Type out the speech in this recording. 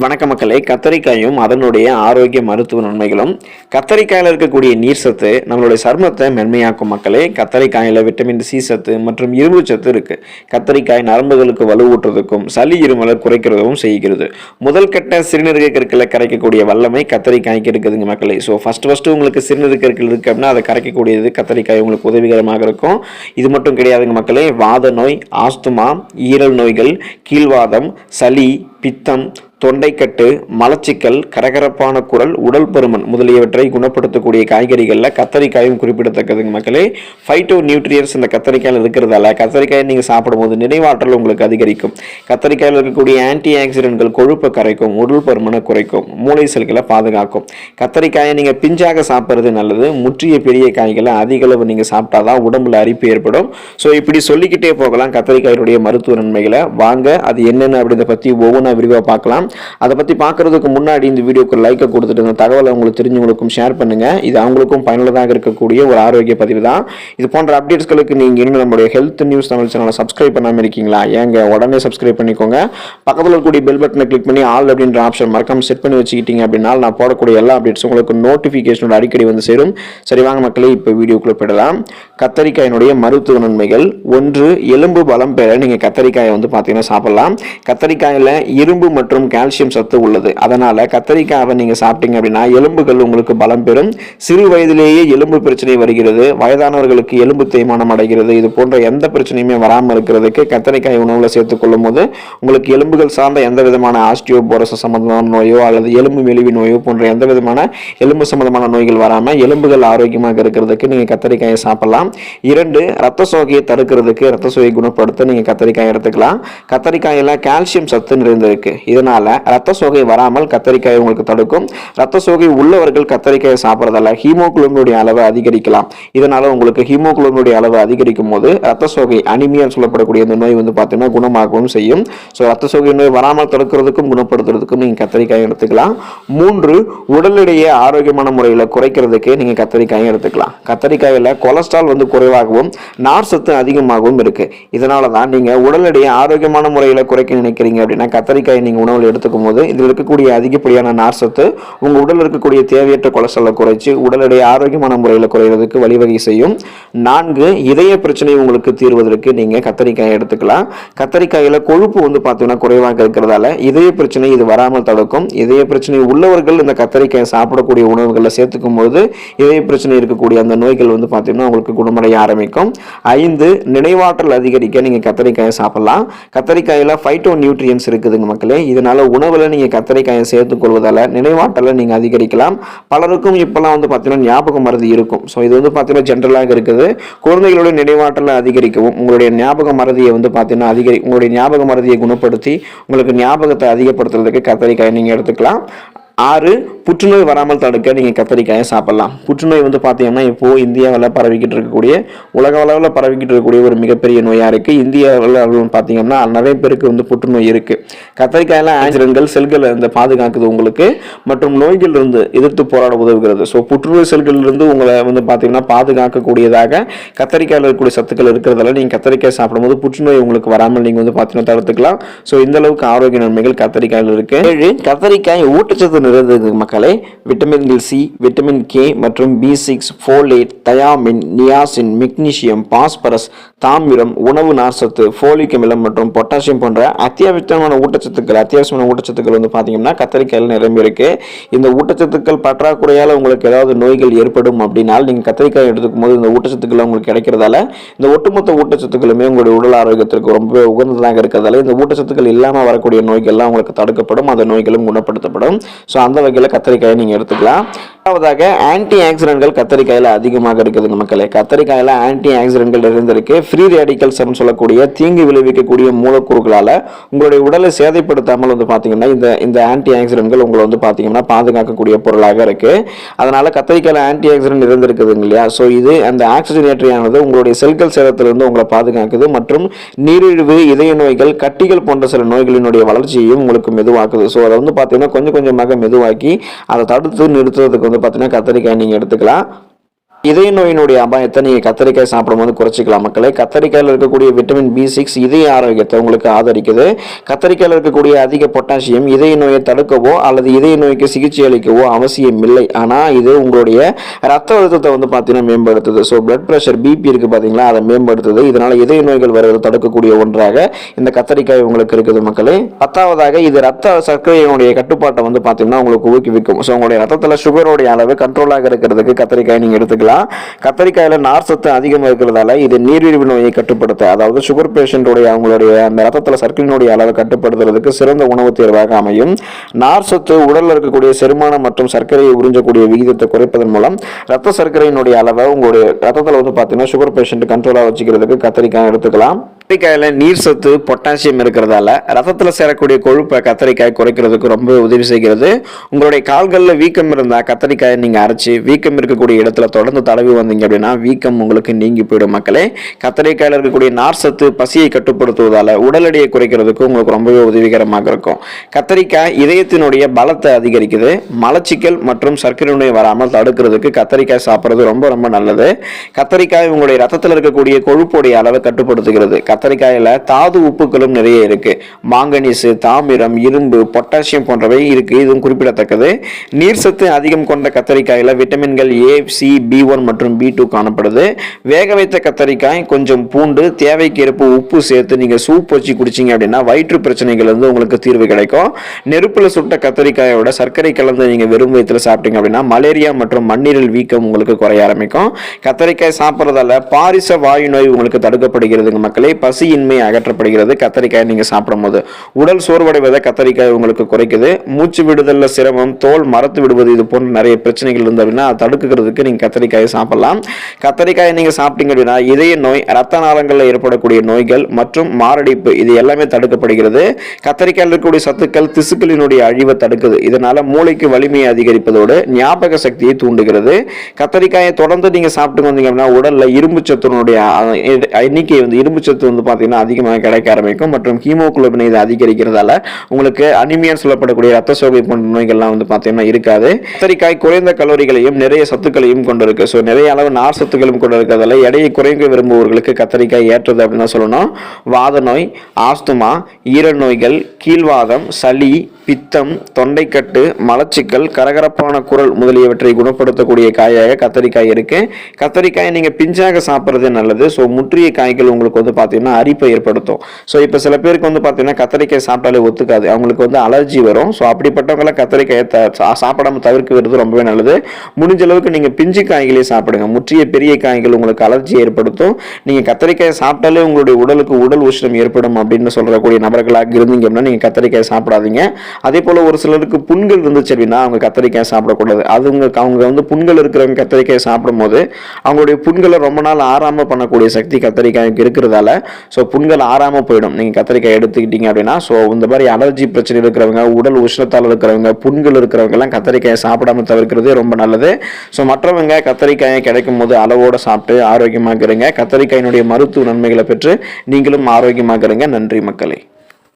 வணக்க மக்களே கத்தரிக்காயும் அதனுடைய ஆரோக்கிய மருத்துவ நன்மைகளும் கத்தரிக்காயில் இருக்கக்கூடிய நீர் சத்து நம்மளுடைய சருமத்தை மென்மையாக்கும் மக்களே கத்தரிக்காயில் விட்டமின் சி சத்து மற்றும் இரும்பு சத்து இருக்குது கத்தரிக்காய் நரம்புகளுக்கு வலுவூட்டுறதுக்கும் சளி இருமலை குறைக்கிறதும் செய்கிறது. முதல் கட்ட சிறுநீரக கற்களை கரைக்கக்கூடிய வல்லமை கத்தரிக்காய்க்கு இருக்குதுங்க மக்களே. ஸோ ஃபஸ்ட் ஃபஸ்ட்டு உங்களுக்கு சிறுநீரக கற்கள் இருக்குது அப்படின்னா அதை கரைக்கக்கூடியது கத்தரிக்காய் உங்களுக்கு உதவிகரமாக இருக்கும். இது மட்டும் கிடையாதுங்க மக்களே வாத நோய் ஆஸ்துமா ஈரல் நோய்கள் கீழ்வாதம் சளி பித்தம் தொண்டைக்கட்டு மலச்சிக்கல் கரகரப்பான குரல் உடல் பருமன் முதலியவற்றை குணப்படுத்தக்கூடிய காய்கறிகளில் கத்தரிக்காயும் குறிப்பிடத்தக்கதுங்க மக்களே. ஃபைட்டோ நியூட்ரியன்ஸ் இந்த கத்தரிக்காயில் இருக்கிறதால கத்தரிக்காயை நீங்கள் சாப்பிடும்போது நினைவாற்றல் உங்களுக்கு அதிகரிக்கும். கத்தரிக்காயில் இருக்கக்கூடிய ஆன்டி ஆக்சிடென்ட்கள் கொழுப்பை கரைக்கும் உடல் பருமனை குறைக்கும் மூளை செல்களை பாதுகாக்கும். கத்தரிக்காயை நீங்கள் பிஞ்சாக சாப்பிட்றது நல்லது. முற்றிய பெரிய காய்களை அதிக அளவு நீங்கள் சாப்பிட்டாதான் உடம்புல அரிப்பு ஏற்படும். ஸோ இப்படி சொல்லிக்கிட்டே போகலாம் கத்தரிக்காயினுடைய மருத்துவ நன்மைகளை. வாங்க அது என்னென்ன அப்படின்றத பற்றி ஒவ்வொன்றா விரிவாக பார்க்கலாம். அதை பற்றி பார்க்குறதுக்கு முன்னாடி இந்த வீடியோக்கு லைக்கை கொடுத்துட்டு இந்த தகவலை உங்களுக்கு தெரிஞ்சவங்களுக்கும் ஷேர் பண்ணுங்கள் இது அவங்களுக்கும் பயனுள்ளதாக இருக்கக்கூடிய ஒரு ஆரோக்கிய பதிவு தான். இது போன்ற அப்டேட்ஸ்களுக்கு நீங்கள் இன்னும் நம்மளுடைய ஹெல்த் நியூஸ் தமிழ் சேனலை சப்ஸ்கிரைப் பண்ணாமல் இருக்கீங்களா? ஏங்க உடனே சப்ஸ்கிரைப் பண்ணிக்கோங்க. பக்கத்தில் இருக்கக்கூடிய பெல் பட்டனை கிளிக் பண்ணி ஆல் அப்படின்ற ஆப்ஷன் மறக்காம செட் பண்ணி வச்சுக்கிட்டீங்க அப்படின்னா நான் போடக்கூடிய எல்லா அப்டேட்ஸும் உங்களுக்கு நோட்டிஃபிகேஷனோட அடிக்கடி வந்து சேரும். சரி வாங்க மக்களே இப்போ வீடியோக்குள்ளே போயிடலாம். கத்தரிக்காயினுடைய மருத்துவ நன்மைகள். ஒன்று எலும்பு பலம் பெற நீங்கள் கத்தரிக்காயை வந்து பார்த்தீங்கன்னா சாப்பிடலாம். கத்தரிக்காயில் இரும்பு மற்றும் கால்சியம் சத்து உள்ளது. அதனால் கத்திரிக்காவை நீங்கள் சாப்பிட்டீங்க அப்படின்னா எலும்புகள் உங்களுக்கு பலம் பெறும். சிறு வயதிலேயே எலும்பு பிரச்சனை வருகிறது. வயதானவர்களுக்கு எலும்பு தேய்மானம் அடைகிறது. இது போன்ற எந்த பிரச்சனையுமே வராமல் இருக்கிறதுக்கு கத்தரிக்காய் உணவில் சேர்த்துக் கொள்ளும் போது உங்களுக்கு எலும்புகள் சார்ந்த எந்த விதமான ஆஸ்டியோபோரஸ் சம்பந்தமான நோயோ அல்லது எலும்பு மெலிவி நோயோ போன்ற எந்த விதமான எலும்பு சம்பந்தமான நோய்கள் வராமல் எலும்புகள் ஆரோக்கியமாக இருக்கிறதுக்கு நீங்கள் கத்தரிக்காயை சாப்பிடலாம். இரண்டு ரத்த சோகையை தடுக்கிறதுக்கு ரத்த சோகையை குணப்படுத்த நீங்கள் கத்தரிக்காய் எடுத்துக்கலாம். கத்தரிக்காயில் கால்சியம் சத்து நிறைந்திருக்கு இதனால ரத்த சோகை வராமல் கத்தரிக்காய் உங்களுக்கு தடுக்கும். ரத்த சோகை உள்ளவர்கள் கத்தரிக்காயை சாப்பிட்றதால ஹீமோகுளோபினுடைய அளவை அதிகரிக்கலாம். இதனால உங்களுக்கு ஹீமோகுளோபினுடைய அளவு அதிகரிக்கும் போது ரத்த சோகை அனிமியா சொல்லப்படக்கூடிய இந்த நோய் வந்து பார்த்தீங்கன்னா குணமாகவும் செய்யும். ஸோ ரத்த சோகை நோய் வராமல் தடுக்கிறதுக்கும் குணப்படுத்துறதுக்கும் நீங்கள் கத்தரிக்காய் எடுத்துக்கலாம். மூன்று உடல் எடையை ஆரோக்கியமான முறையில் குறைக்கிறதுக்கு நீங்கள் கத்தரிக்காயும் எடுத்துக்கலாம். கத்தரிக்காயில் கொலஸ்ட்ரால் வந்து குறைவாகவும் நார் சத்து அதிகமாகவும் இருக்கு. இதனால தான் நீங்கள் உடல் எடையை ஆரோக்கியமான முறையில் குறைக்க நினைக்கிறீங்க அப்படின்னா கத்தரிக்காயை நீங்கள் உணவில் எடுத்துக்கும் போது இதில் இருக்கக்கூடிய அதிகப்படியான நார் சத்து உங்கள் உடலில் இருக்கக்கூடிய தேவையற்ற கொலஸ்ட்ராலை குறைச்சி உடல் ஆரோக்கியமான முறையில் குறைவதற்கு வழிவகை செய்யும். நான்கு இதய பிரச்சனை உங்களுக்கு தீர்வதற்கு நீங்கள் கத்தரிக்காயை எடுத்துக்கலாம். கத்திரிக்காயில் கொழுப்பு வந்து பார்த்தீங்கன்னா குறைவாக இருக்கிறதால இதய பிரச்சனை இது வராமல் தடுக்கும். இதய பிரச்சனை உள்ளவர்கள் இந்த கத்தரிக்காயை சாப்பிடக்கூடிய உணவுகளில் சேர்த்துக்கும் போது இதய பிரச்சனை இருக்கக்கூடிய அந்த நோய்கள் வந்து பார்த்தீங்கன்னா உங்களுக்கு குணமடைய ஆரம்பிக்கும். ஐந்து நினைவாற்றல் அதிகரிக்க நீங்கள் கத்திரிக்காயை சாப்பிடலாம். கத்திரிக்காயில் ஃபைட்டோ நியூட்ரியன்ஸ் இருக்குதுங்க. மக்களே இதனால உணவில் நீங்கள் கத்தரிக்காயை சேர்த்துக் கொள்வதால் நினைவாட்டலை நீங்கள் அதிகரிக்கலாம். பலருக்கும் இப்போல்லாம் வந்து பார்த்தீங்கன்னா ஞாபகம் மருதி இருக்கும். ஸோ இது வந்து பார்த்தீங்கன்னா ஜென்ரலாக இருக்குது. குழந்தைகளுடைய நினைவாட்டலை அதிகரிக்கவும் உங்களுடைய ஞாபக மருதியை வந்து பார்த்தீங்கன்னா அதிகரி உங்களுடைய ஞாபக மருதியை குணப்படுத்தி உங்களுக்கு ஞாபகத்தை அதிகப்படுத்துறதுக்கு கத்தரிக்காயை நீங்கள் எடுத்துக்கலாம். ஆறு புற்றுநோய் வராமல் தடுக்க நீங்கள் கத்திரிக்காயை சாப்பிடலாம். புற்றுநோய் வந்து பார்த்தீங்கன்னா இப்போது இந்தியாவில் பரவிக்கிட்டு இருக்கக்கூடிய உலக அளவில் பரவிக்கிட்டு இருக்கக்கூடிய ஒரு மிகப்பெரிய நோயாக இருக்குது இந்தியாவில் பார்த்தீங்கன்னா நிறைய பேருக்கு வந்து புற்றுநோய் இருக்குது கத்திரிக்காயில் ஆஞ்சிரன்கள் செல்களை இந்த பாதுகாக்குது உங்களுக்கு. மற்றும் நோய்கள் இருந்து எதிர்த்து போராட உதவுகிறது. ஸோ புற்றுநோய் செல்களிலிருந்து இருந்து உங்களை வந்து பார்த்தீங்கன்னா பாதுகாக்கக்கூடியதாக கத்தரிக்காயில் இருக்கக்கூடிய சத்துக்கள் இருக்கிறதால நீங்கள் கத்திரிக்காய் சாப்பிடும்போது புற்றுநோய் உங்களுக்கு வராமல் நீங்கள் வந்து பார்த்தீங்கன்னா தடுத்துக்கலாம். ஸோ இந்த அளவுக்கு ஆரோக்கிய நன்மைகள் கத்திரிக்காயில் இருக்குது ஏழு கத்தரிக்காய் ஊட்டச்சத்து நிறைந்தது மக்களை. விட்டமின் சி விட்டமின் கே மற்றும் B six folate thiamine niacin magnesium phosphorus தாமிரம் உணவு நார்சத்து ஃபோலிக் அமிலம் மற்றும் பொட்டாசியம் போன்ற அத்தியாவசியமான ஊட்டச்சத்துக்கள் அத்தியாவசியமான ஊட்டச்சத்துக்கள் வந்து பார்த்தீங்கன்னா கத்திரிக்காயில் நிரம்பி இருக்கு. இந்த ஊட்டச்சத்துக்கள் பற்றாக்குறையால் உங்களுக்கு ஏதாவது நோய்கள் ஏற்படும் அப்படின்னால் நீங்கள் கத்திரிக்காய் எடுத்துக்கும் போது இந்த ஊட்டச்சத்துக்கள் உங்களுக்கு கிடைக்கிறதால இந்த ஒட்டுமொத்த ஊட்டச்சத்துக்களுமே உங்களுடைய உடல் ஆரோக்கியத்திற்கு ரொம்பவே உகந்ததாக இருக்கிறதால இந்த ஊட்டச்சத்துக்கள் இல்லாமல் வரக்கூடிய நோய்கள்லாம் உங்களுக்கு தடுக்கப்படும். அந்த நோய்களும் குணப்படுத்தப்படும். ஸோ அந்த வகையில் கத்தரிக்காயை நீங்கள் எடுத்துக்கலாம். ரெண்டாவதாக ஆன்டி ஆக்சிடென்ட்கள் கத்தரிக்காயில் அதிகமாக இருக்குதுங்க மக்களே. கத்தரிக்காயில் ஆன்டி ஆக்சிடென்ட்கள் இருந்திருக்கு ஃப்ரீ ரேடிக்கல்ஸ் சொல்லக்கூடிய தீங்கு விளைவிக்கக்கூடிய மூலக்கூறுகளால் உங்களுடைய உடலை சேதைப்படுத்தாமல் வந்து பார்த்தீங்கன்னா இந்த இந்த ஆன்டி ஆக்சிடென்ட்கள் உங்களை வந்து பார்த்தீங்கன்னா பாதுகாக்கக்கூடிய பொருளாக இருக்குது அதனால் கத்தரிக்காயில் ஆன்டி ஆக்சிடென்ட் இருந்திருக்குதுங்க இல்லையா? ஸோ இது அந்த ஆக்சிஜனேட்டரியானது உங்களுடைய செல்கள் சேதத்திலிருந்து உங்களை பாதுகாக்குது மற்றும் நீரிழிவு இதய நோய்கள் கட்டிகள் போன்ற சில நோய்களினுடைய வளர்ச்சியையும் உங்களுக்கு மெதுவாக்குது. ஸோ அதை வந்து பார்த்தீங்கன்னா கொஞ்சம் கொஞ்சமாக மெதுவாக்கி அதை தடுத்து நிறுத்துறதுக்கு வந்து பார்த்தீங்கன்னா கத்திரிக்காய் நீங்கள் எடுத்துக்கலாம். இதய நோயினுடைய அபாயத்தை நீங்கள் கத்தரிக்காய் சாப்பிடும்போது குறைச்சிக்கலாம். மக்களே கத்தரிக்காயில் இருக்கக்கூடிய விட்டமின் பி சிக்ஸ் இதய ஆரோக்கியத்தை உங்களுக்கு ஆதரிக்குது. கத்தரிக்காயில் இருக்கக்கூடிய அதிக பொட்டாசியம் இதய நோயை தடுக்கவோ அல்லது இதய நோய்க்கு சிகிச்சை அளிக்கவோ அவசியம் இல்லை. ஆனால் இது உங்களுடைய ரத்த அழுத்தத்தை வந்து பார்த்தீங்கன்னா மேம்படுத்துது. ஸோ பிளட் ப்ரெஷர் பிபி இருக்கு பார்த்தீங்களா அதை மேம்படுத்துது. இதனால இதய நோய்கள் வருவது தடுக்கக்கூடிய ஒன்றாக இந்த கத்தரிக்காய் உங்களுக்கு இருக்குது மக்களே. பத்தாவதாக இது ரத்த சர்க்கரையினுடைய கட்டுப்பாட்டை வந்து பார்த்தீங்கன்னா உங்களுக்கு ஊக்குவிக்கும். ஸோ உங்களுடைய ரத்தத்தில் சுகருடைய அளவு கண்ட்ரோலாக இருக்கிறதுக்கு கத்தரிக்காய் நீங்கள் எடுத்துக்கலாம். கத்தரிக்காயில நார் சத்து அதிகமாக இருக்கிறதால இது நீரிழிவு நோயை கட்டுப்படுத்த அதாவது சுகர் பேஷண்ட்டுடைய அவங்களுடைய அந்த ரத்தத்தில் சர்க்கரையினுடைய அளவை கட்டுப்படுத்துறதுக்கு சிறந்த உணவு தேர்வாக அமையும். நார் சத்து உடலில் இருக்கக்கூடிய செரிமானம் மற்றும் சர்க்கரையை உறிஞ்சக்கூடிய விகிதத்தை குறைப்பதன் மூலம் ரத்த சர்க்கரையினுடைய அளவை உங்களுடைய ரத்தத்தில் வந்து பார்த்தீங்கன்னா சுகர் பேஷண்ட் கண்ட்ரோலாக வச்சுக்கிறதுக்கு கத்தரிக்காய் எடுத்துக்கலாம். கத்திரிக்காயில நீர் சத்து பொட்டாசியம் இருக்கிறதால ரத்தத்தில் சேரக்கூடிய கொழுப்பை கத்தரிக்காய் குறைக்கிறதுக்கு ரொம்ப உதவி செய்கிறது. உங்களுடைய கால்களில் வீக்கம் இருந்தால் கத்திரிக்காயை நீங்கள் அரைச்சி வீக்கம் இருக்கக்கூடிய இடத்துல தொடர்ந்து தடவி வந்தீங்க அப்படின்னா வீக்கம் உங்களுக்கு நீங்கி போயிடும் மக்களே. கத்தரிக்காயில் இருக்கக்கூடிய நார் சத்து பசியை கட்டுப்படுத்துவதால் உடல் எடையை குறைக்கிறதுக்கு உங்களுக்கு ரொம்பவே உதவிகரமாக இருக்கும். கத்தரிக்காய் இதயத்தினுடைய பலத்தை அதிகரிக்குது. மலச்சிக்கல் மற்றும் சர்க்கரை நோய் வராமல் தடுக்கிறதுக்கு கத்தரிக்காய் சாப்பிட்றது ரொம்ப ரொம்ப நல்லது. கத்தரிக்காய் உங்களுடைய ரத்தத்தில் இருக்கக்கூடிய கொழுப்புடைய அளவை கட்டுப்படுத்துகிறது. கத்தரிக்காயில் தாது உப்புக்களும் நிறைய இருக்குது மாங்கனீஸு தாமிரம் இரும்பு பொட்டாசியம் போன்றவை இருக்குது இதுவும் குறிப்பிடத்தக்கது. நீர் சத்து அதிகம் கொண்ட கத்தரிக்காயில் விட்டமின்கள் ஏ சி பி ஒன் மற்றும் பி டூ காணப்படுது. வேக வைத்த கத்தரிக்காய் கொஞ்சம் பூண்டு தேவைக்கு இருப்பு உப்பு சேர்த்து நீங்கள் சூப் வச்சு குடிச்சீங்க அப்படின்னா வயிற்று பிரச்சனைகள் வந்து உங்களுக்கு தீர்வு கிடைக்கும். நெருப்பில் சுட்ட கத்தரிக்காயோட சர்க்கரை கலந்து நீங்கள் வெறும் வயிற்றில் சாப்பிட்டீங்க அப்படின்னா மலேரியா மற்றும் மண்ணீரல் வீக்கம் உங்களுக்கு குறைய ஆரம்பிக்கும். கத்தரிக்காய் சாப்பிட்றதால பாரிச வாயு நோய் உங்களுக்கு தடுக்கப்படுகிறதுங்க மக்களே. பசியின்மை அகற்றப்படுகிறது. கத்தரிக்காய் நீங்கள் சாப்பிடும்போது. உடல் சோர்வடைவதை கத்தரிக்காய் உங்களுக்கு குறைக்குது. மூச்சு விடுதலில் சிரமம் தோல் மரத்து விடுவது இது போன்ற நிறைய பிரச்சனைகள் இருந்து அப்படின்னா அதை தடுக்கிறதுக்கு நீங்கள் கத்தரிக்காயை சாப்பிடலாம். கத்தரிக்காயை நீங்கள் சாப்பிட்டீங்க அப்படின்னா இதய நோய் ரத்த நாளங்களில் ஏற்படக்கூடிய நோய்கள் மற்றும் மாரடைப்பு இது எல்லாமே தடுக்கப்படுகிறது. கத்தரிக்காயில் இருக்கக்கூடிய சத்துக்கள் திசுக்களினுடைய அழிவை தடுக்குது. இதனால் மூளைக்கு வலிமையை அதிகரிப்பதோடு ஞாபக சக்தியை தூண்டுகிறது. கத்தரிக்காயை தொடர்ந்து நீங்கள் சாப்பிட்டு வந்தீங்க அப்படின்னா உடலில் இரும்பு சத்துனுடைய எண்ணிக்கை வந்து இரும்பு சத்து வந்து பார்த்தீங்கன்னா அதிகமாக கிடைக்க ஆரம்பிக்கும். மற்றும் ஹீமோகுளோபினை இது அதிகரிக்கிறதால உங்களுக்கு அனிமியா சொல்லப்படக்கூடிய ரத்த சோகை போன்ற நோய்கள்லாம் வந்து பார்த்தீங்கன்னா இருக்காது. கத்தரிக்காய் குறைந்த கலோரிகளையும் நிறைய சத்துக்களையும் கொண்டிருக்கு. ஸோ நிறைய அளவு நார் சத்துக்களும் கொண்டு இருக்கிறதால எடையை குறைக்க விரும்புபவர்களுக்கு கத்தரிக்காய் ஏற்றது அப்படின்னு சொல்லணும். வாத நோய் ஆஸ்துமா ஈர நோய்கள் கீழ்வாதம் சளி பித்தம் தொண்டைக்கட்டு மலச்சிக்கல் கரகரப்பான குரல் முதலியவற்றை குணப்படுத்தக்கூடிய காயாக கத்தரிக்காய் இருக்குது கத்தரிக்காயை நீங்கள் பிஞ்சாக சாப்பிட்றது நல்லது. ஸோ முற்றிய காய்கள் உங்களுக்கு வந்து பார்த்தீங்கன்னா அரிப்பை ஏற்படுத்தும். ஸோ இப்போ சில பேருக்கு வந்து பார்த்தீங்கன்னா கத்தரிக்காய் சாப்பிட்டாலே ஒத்துக்காது. அவங்களுக்கு வந்து அலர்ஜி வரும். ஸோ அப்படிப்பட்டவங்களாம் கத்தரிக்காயை த சா- சாப்பிடாம தவிர்க்கிறது ரொம்பவே நல்லது. முடிஞ்ச அளவுக்கு நீங்கள் பிஞ்சு காய்களே சாப்பிடுங்க. முற்றிய பெரிய காய்கள் உங்களுக்கு அலர்ஜி ஏற்படுத்தும். நீங்கள் கத்தரிக்காயை சாப்பிட்டாலே உங்களுடைய உடலுக்கு உடல் உஷ்ணம் ஏற்படும் அப்படின்னு சொல்கிறக்கூடிய நபர்களாக இருந்தீங்க அப்படின்னா நீங்கள் கத்தரிக்காய் சாப்பிடாதீங்க. அதே போல் ஒரு சிலருக்கு புண்கள் இருந்துச்சு அப்படின்னா அவங்க கத்திரிக்காய் சாப்பிடக்கூடாது. அதுங்க அவங்க வந்து புண்கள் இருக்கிறவங்க கத்திரிக்காய் சாப்பிடும்போது அவங்களுடைய புண்களை ரொம்ப நாள் ஆறாமல் பண்ணக்கூடிய சக்தி கத்திரிக்காய்க்கு இருக்கிறதால ஸோ புண்கள் ஆறாமல் போயிடும். நீங்கள் கத்திரிக்காய் எடுத்துக்கிட்டீங்க அப்படின்னா ஸோ இந்த மாதிரி அலர்ஜி பிரச்சனை இருக்கிறவங்க உடல் உஷ்ணத்தால் இருக்கிறவங்க புண்கள் இருக்கிறவங்கலாம் கத்திரிக்காயை சாப்பிடாமல் சாப்பிடாம தவிர்க்கிறது ரொம்ப நல்லது. ஸோ மற்றவங்க கத்தரிக்காயை கிடைக்கும் போது அளவோடு சாப்பிட்டு ஆரோக்கியமாக இருங்க கத்திரிக்காயினுடைய மருத்துவ நன்மைகளை பெற்று நீங்களும் ஆரோக்கியமாக இருங்க நன்றி மக்களே.